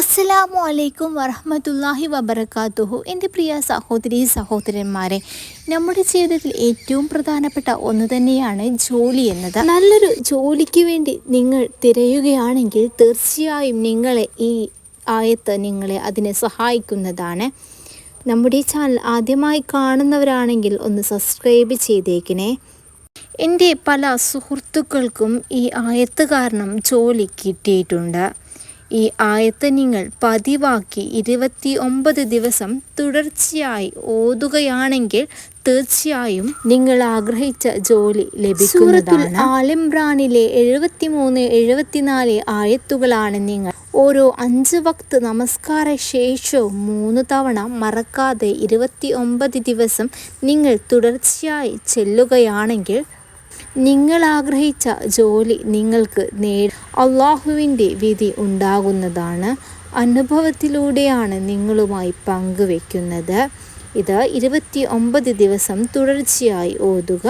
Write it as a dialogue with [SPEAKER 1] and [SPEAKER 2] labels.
[SPEAKER 1] അസ്സലാമു അലൈക്കും വറഹമത്തല്ലാഹി വബർക്കാത്തുഹു എന്റെ പ്രിയ സഹോദരി സഹോദരന്മാരെ നമ്മുടെ ജീവിതത്തിൽ ഏറ്റവും പ്രധാനപ്പെട്ട ഒന്ന് തന്നെയാണ് ജോലി എന്നത്. നല്ലൊരു ജോലിക്ക് വേണ്ടി നിങ്ങൾ തിരയുകയാണെങ്കിൽ തീർച്ചയായും നിങ്ങളെ ഈ ആയത്ത് നിങ്ങളെ അതിനെ സഹായിക്കുന്നതാണ്. നമ്മുടെ ചാനൽ ആദ്യമായി കാണുന്നവരാണെങ്കിൽ ഒന്ന് സബ്സ്ക്രൈബ് ചെയ്തേക്കണേ. എന്റെ പല സുഹൃത്തുക്കൾക്കും ഈ ആയത്ത് കാരണം ജോലി കിട്ടിയിട്ടുണ്ട്. ഈ ആയത്ത് നിങ്ങൾ പതിവാക്കി ഇരുപത്തി ഒമ്പത് ദിവസം തുടർച്ചയായി ഓതുകയാണെങ്കിൽ തീർച്ചയായും നിങ്ങൾ ആഗ്രഹിച്ച ജോലി ലഭിക്കുന്നതാണ്. ആലിംബ്രാനിലെ എഴുപത്തിമൂന്ന് എഴുപത്തിനാല് ആയത്തുകളാണ് നിങ്ങൾ. ഓരോ അഞ്ച് വക്ത് നമസ്കാര ശേഷവും മൂന്ന് തവണ മറക്കാതെ ഇരുപത്തി ഒമ്പത് ദിവസം നിങ്ങൾ തുടർച്ചയായി ചെല്ലുകയാണെങ്കിൽ നിങ്ങൾ ആഗ്രഹിച്ച ജോലി നിങ്ങൾക്ക് നേടി അള്ളാഹുവിന്റെ വിധി ഉണ്ടാകുന്നതാണ്. അനുഭവത്തിലൂടെയാണ് നിങ്ങളുമായി പങ്കുവെക്കുന്നത്. ഇത് ഇരുപത്തി ഒമ്പത് ദിവസം തുടർച്ചയായി ഓതുക.